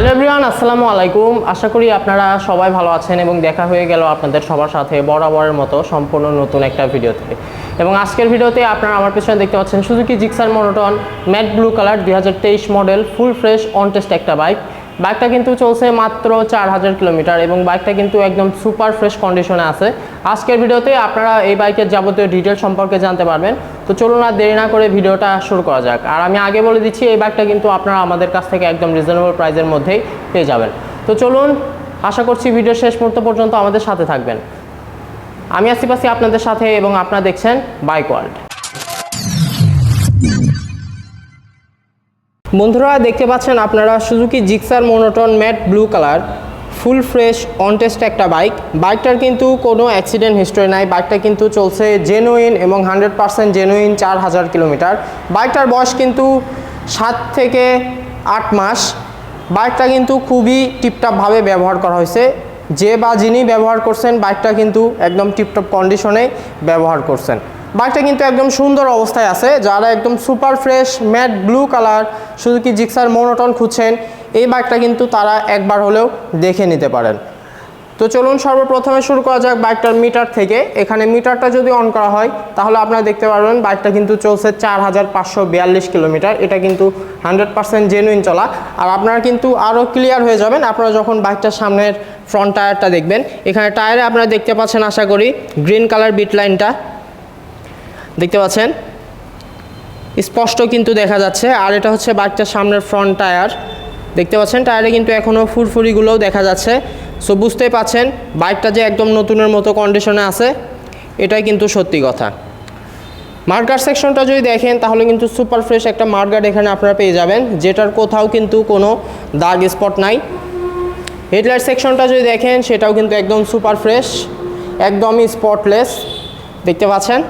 Hello everyone আসসালামু আলাইকুম। আশা করি আপনারা সবাই ভালো আছেন এবং দেখা হয়ে গেল আপনাদের সবার সাথে বরাবরের মতো সম্পূর্ণ নতুন একটা ভিডিওতে এবং আজকের ভিডিওতে আপনারা আমার পেছনে দেখতে পাচ্ছেন Suzuki Gixxer monotone matte blue colour দুই হাজার তেইশ model full fresh on test একটা বাইক বাইকটা কিন্তু চলছে মাত্র চার হাজার কিলোমিটার এবং বাইকটা কিন্তু একদম সুপার ফ্রেশ কন্ডিশনে আছে। আজকের ভিডিওতে আপনারা এই বাইকের যাবতীয় ডিটেল সম্পর্কে জানতে পারবেন। তো চলুন আর দেরি না করে ভিডিওটা শুরু করা যাক। আর আমি আগে বলে দিচ্ছি, এই বাইকটা কিন্তু আপনারা আমাদের কাছ থেকে একদম রিজনেবল প্রাইসের মধ্যেই পেয়ে যাবেন। তো চলুন, আশা করছি ভিডিও শেষ মুহূর্ত পর্যন্ত আমাদের সাথে থাকবেন। আমি আছি আপনাদের সাথে এবং আপনারা দেখছেন বাইক ওয়ার্ল্ড বন্ধুরা, দেখতে পাচ্ছেন আপনারা Suzuki Gixxer monotone matte blue colour full fresh on test একটা বাইক বাইকটার কিন্তু কোনো অ্যাক্সিডেন্ট হিস্টরি নাই। বাইকটা কিন্তু চলছে জেনুইন এবং হান্ড্রেড পার্সেন্ট জেনুইন চার হাজার কিলোমিটার বাইকটার বয়স কিন্তু সাত থেকে আট মাস। বাইকটা কিন্তু খুবই টিপটপভাবে ব্যবহার করা হয়েছে। যে বা যিনি ব্যবহার করছেন বাইকটা কিন্তু একদম টিপটপ কন্ডিশনে ব্যবহার করছেন। বাইকটা কিন্তু একদম সুন্দর অবস্থায় আছে। যারা একদম super fresh matte blue colour শুধু কি জিক্সার মোনোটন খুঁজছেন এই বাইকটা কিন্তু তারা একবার হলেও দেখে নিতে পারেন। তো চলুন সর্বপ্রথমে শুরু করা যাক বাইকটার মিটার থেকে। এখানে মিটারটা যদি অন করা হয়, তাহলে আপনারা দেখতে পারবেন বাইকটা কিন্তু চলছে চার হাজার পাঁচশো বিয়াল্লিশ কিলোমিটার। এটা কিন্তু হান্ড্রেড পার্সেন্ট জেনুইন চলা। আর আপনারা কিন্তু আরও ক্লিয়ার হয়ে যাবেন আপনারা যখন বাইকটার সামনের ফ্রন্ট টায়ারটা দেখবেন। এখানে টায়ারে আপনারা দেখতে পাচ্ছেন, আশা করি গ্রিন কালার বিট লাইনটা দেখতে পাচ্ছেন? স্পষ্ট কিন্তু দেখা যাচ্ছে। আর এটা হচ্ছে বাইকটার সামনের ফ্রন্ট টায়ার দেখতে পাচ্ছেন টায়ারে কিন্তু এখনও ফুরফুরিগুলোও দেখা যাচ্ছে। সো বুঝতেই পাচ্ছেন বাইকটা যে একদম নতুনের মতো কন্ডিশনে আছে, এটাই কিন্তু সত্যি কথা। মার্কার সেকশনটা যদি দেখেন, তাহলে কিন্তু সুপার ফ্রেশ একটা মার্কার এখানে আপনারা পেয়ে যাবেন, যেটার কোথাও কিন্তু কোনো দাগ স্পট নাই। হেডলাইট সেকশনটা যদি দেখেন, সেটাও কিন্তু একদম সুপার ফ্রেশ একদমই স্পটলেস দেখতে পাচ্ছেন?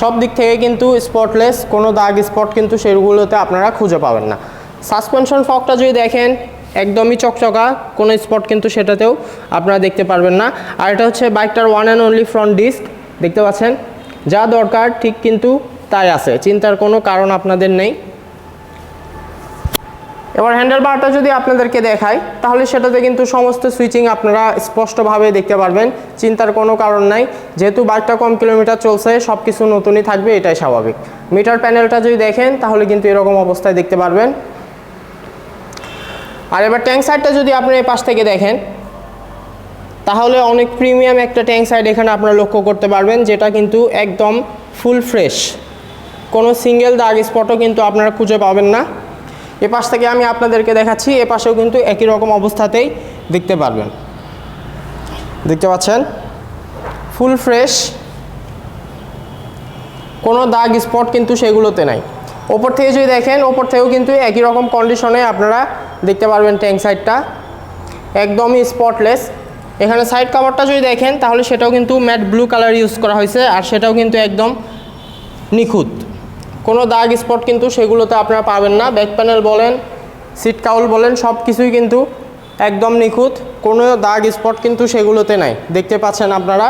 সব দিক থেকে কিন্তু স্পটলেস কোনো দাগ স্পট কিন্তু সেগুলোতে আপনারা খুঁজে পাবেন না। সাসপেনশন ফকটা যদি দেখেন, একদমই চকচকা, কোনো স্পট কিন্তু সেটাতেও আপনারা দেখতে পারবেন না। আর এটা হচ্ছে বাইকটার one and only front disc দেখতে পাচ্ছেন? যা দরকার, ঠিক কিন্তু তাই আছে, চিন্তার কোনো কারণ আপনাদের নেই। এবার হ্যান্ডেল বারটা যদি আপনাদেরকে দেখাই, তাহলে সেটাতে কিন্তু সমস্ত সুইচিং আপনারা স্পষ্টভাবে দেখতে পারবেন, চিন্তার কোনো কারণ নাই। যেহেতু বাইকটা কম কিলোমিটার চলছে সব কিছু নতুনই থাকবে, এটাই স্বাভাবিক। মিটার প্যানেলটা যদি দেখেন, তাহলে কিন্তু এরকম অবস্থায় দেখতে পারবেন। আর এবার ট্যাঙ্ক সাইডটা যদি আপনি এই পাশ থেকে দেখেন, তাহলে অনেক প্রিমিয়াম একটা ট্যাঙ্ক সাইড এখানে আপনারা লক্ষ্য করতে পারবেন, যেটা কিন্তু একদম ফুল ফ্রেশ কোনো সিঙ্গেল দাগ স্পটও কিন্তু আপনারা খুঁজে পাবেন না। এ পাশ থেকে আমি আপনাদেরকে দেখাচ্ছি, এ পাশেও কিন্তু একই রকম অবস্থাতেই দেখতে পারবেন। দেখতে পাচ্ছেন? ফুল ফ্রেশ কোনো দাগ স্পট কিন্তু সেগুলোতে নাই। ওপর থেকে যদি দেখেন, ওপর থেকেও কিন্তু একই রকম কন্ডিশনে আপনারা দেখতে পারবেন ট্যাঙ্ক সাইডটা একদমই স্পটলেস এখানে সাইড কাভারটা যদি দেখেন, তাহলে সেটাও কিন্তু ম্যাট ব্লু কালার ইউজ করা হয়েছে, আর সেটাও কিন্তু একদম নিখুঁত। কোনো দাগ স্পট কিন্তু সেগুলোতে আপনারা পাবেন না। ব্যাক প্যানেল বলেন সিট কাউল বলেন, সব কিছুই কিন্তু একদম নিখুঁত। কোনো দাগ স্পট কিন্তু সেগুলোতে নাই। দেখতে পাচ্ছেন আপনারা।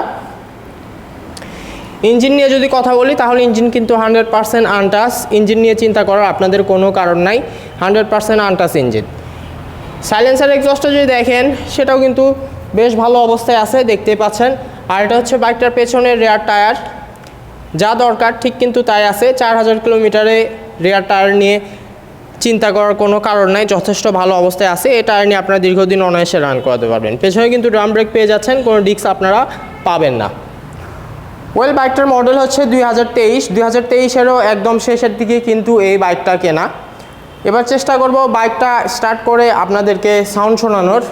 ইঞ্জিন নিয়ে যদি কথা বলি, তাহলে ইঞ্জিন কিন্তু হান্ড্রেড পার্সেন্ট আনটাস ইঞ্জিন নিয়ে চিন্তা করার আপনাদের কোনো কারণ নাই। Hundred percent untouched engine silencer এক্সস্টটা যদি দেখেন, সেটাও কিন্তু বেশ ভালো অবস্থায় আছে, দেখতেই পাচ্ছেন। আর এটা হচ্ছে বাইকটার পেছনের রেয়ার টায়ার যা দরকার, ঠিক কিন্তু তাই আছে। চার হাজার কিলোমিটারে রেয়ার টায়ার নিয়ে চিন্তা করার কোনো কারণ নাই, যথেষ্ট ভালো অবস্থায় আছে। এই টায়ার নিয়ে আপনারা দীর্ঘদিন অনায়াসে রান করাতে পারবেন। পেছনে কিন্তু ড্রাম ব্রেক পেয়ে যাচ্ছেন, কোনো ডিস্ক আপনারা পাবেন না। ওয়েল বাইকটার মডেল হচ্ছে দুই হাজার তেইশ। দুই হাজার তেইশেরও একদম শেষের দিকে কিন্তু এই বাইকটা কেনা। এবার চেষ্টা করব বাইকটা স্টার্ট করে আপনাদেরকে সাউন্ড শোনানোর।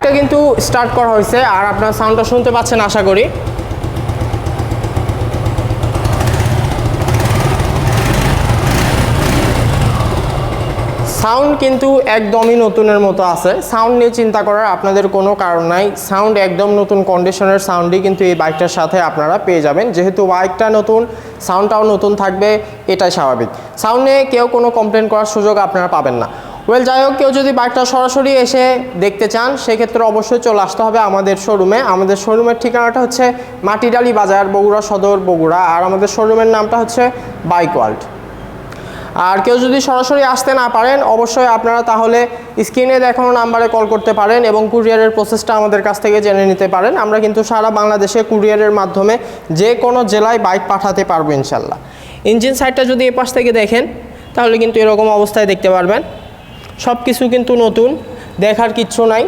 এটা কিন্তু স্টার্ট করা হয়েছে আর আপনার সাউন্ডটা শুনতে পাচ্ছেন আশা করি। সাউন্ড কিন্তু একদমই নতুনের মতো আছে। সাউন্ড নিয়ে চিন্তা করার আপনাদের কোনো কারণ নাই। সাউন্ড একদম নতুন কন্ডিশনের সাউন্ডই কিন্তু এই বাইকটার সাথে আপনারা পেয়ে যাবেন। যেহেতু বাইকটা নতুন সাউন্ডটাও নতুন থাকবে, এটাই স্বাভাবিক। সাউন্ড কেউ কোনো কমপ্লেন করার সুযোগ আপনারা পাবেন না। ওয়েল যাই হোক, কেউ যদি বাইকটা সরাসরি এসে দেখতে চান, সেক্ষেত্রে অবশ্যই চলে আসতে হবে আমাদের শোরুমে আমাদের শোরুমের ঠিকানাটা হচ্ছে মাটিডালি বাজার, বগুড়া সদর, বগুড়া। আর আমাদের শোরুমের নামটা হচ্ছে বাইক ওয়ার্ল্ড। আর কেউ যদি সরাসরি আসতে না পারেন, অবশ্যই আপনারা তাহলে স্ক্রিনে দেখানো নাম্বারে কল করতে পারেন এবং কুরিয়ারের প্রসেসটা আমাদের কাছ থেকে জেনে নিতে পারেন। আমরা কিন্তু সারা বাংলাদেশে কুরিয়ারের মাধ্যমে যে কোনো জেলায় বাইক পাঠাতে পারব ইনশাল্লাহ। ইঞ্জিন সাইডটা যদি এ পাশ থেকে দেখেন, তাহলে কিন্তু এরকম অবস্থায় দেখতে পারবেন। সব কিছু কিন্তু নতুন, দেখার কিচ্ছু নাই।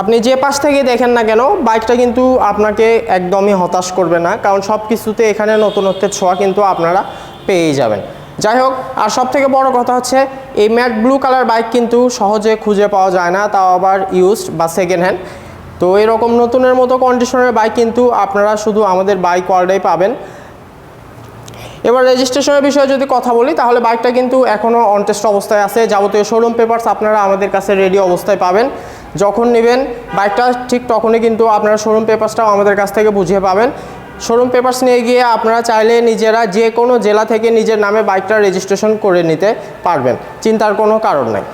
আপনি যে পাশ থেকে দেখেন না কেন, বাইকটা কিন্তু আপনাকে একদমই হতাশ করবে না, কারণ সব কিছুতে এখানে নতুনত্বের ছোঁয়া কিন্তু আপনারা পেয়েই যাবেন। যাই হোক, আর সব থেকে বড় কথা হচ্ছে, এই ম্যাট ব্লু কালার বাইক কিন্তু সহজে খুঁজে পাওয়া যায় না, তাও আবার ইউজড বা সেকেন্ড হ্যান্ড তো এরকম নতুনের মতো কন্ডিশনের বাইক কিন্তু আপনারা শুধু আমাদের বাইক ওয়ার্ল্ডেই পাবেন। এবার রেজিস্ট্রেশনের বিষয়ে যদি কথা বলি, তাহলে বাইকটা কিন্তু এখনও অনটেস্ট অবস্থায় আছে। যাবতীয় শোরুম পেপারস আপনারা আমাদের কাছে রেডি অবস্থায় পাবেন। যখন নেবেন, বাইকটা ঠিক তখনই কিন্তু আপনারা শোরুম পেপারসটাও আমাদের কাছ থেকে বুঝিয়ে পাবেন। শোরুম পেপারস নিয়ে গিয়ে আপনারা চাইলে নিজেরা যে কোনো জেলা থেকে নিজের নামে বাইকটা রেজিস্ট্রেশন করে নিতে পারবেন, চিন্তার কোনো কারণ নাই।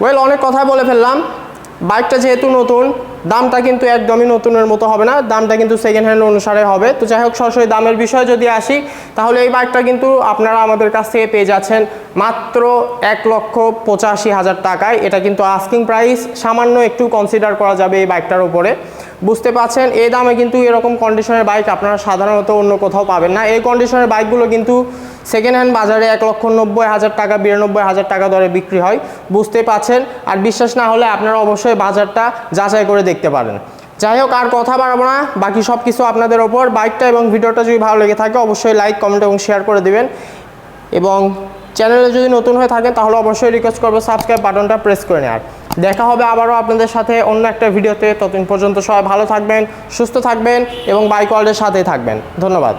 ওয়েল অনেক কথাই বলে ফেললাম। বাইকটা যেহেতু নতুন, দামটা কিন্তু একদমই নতুনের মতো হবে না, দামটা কিন্তু সেকেন্ড হ্যান্ড অনুসারে হবে। তো যাই হোক, সরাসরি দামের বিষয়ে যদি আসি, তাহলে এই বাইকটা কিন্তু আপনারা আমাদের কাছ থেকে পেয়ে যাচ্ছেন মাত্র এক লক্ষ পঁচাশি হাজার টাকায়। এটা কিন্তু আস্কিং প্রাইস সামান্য একটু কনসিডার করা যাবে এই বাইকটার উপরে। বুঝতে পাচ্ছেন এই দামে কিন্তু এরকম কন্ডিশনের বাইক আপনারা সাধারণত অন্য কোথাও পাবেন না। এই কন্ডিশনের বাইকগুলো কিন্তু সেকেন্ড হ্যান্ড বাজারে এক লক্ষ নব্বই হাজার টাকা, বিরানব্বই হাজার টাকা দরে বিক্রি হয়। বুঝতে পাচ্ছেন আর বিশ্বাস না হলে আপনারা অবশ্যই বাজারটা যাচাই করে দেখতে পারেন। যাই হোক, আর কথা বাড়াবো না। বাকি সব কিছু আপনাদের ওপর। বাইকটা এবং ভিডিওটা যদি ভালো লেগে থাকে, অবশ্যই লাইক কমেন্ট এবং শেয়ার করে দেবেন। এবং চ্যানেলে যদি নতুন হয়ে থাকেন, তাহলে অবশ্যই রিকোয়েস্ট করব সাবস্ক্রাইব বাটনটা প্রেস করে নেওয়ার। দেখা হবে আবারও আপনাদের সাথে অন্য একটা ভিডিওতে। ততদিন পর্যন্ত সবাই ভালো থাকবেন, সুস্থ থাকবেন এবং বাইক ওয়ার্ল্ডের সাথেই থাকবেন। ধন্যবাদ।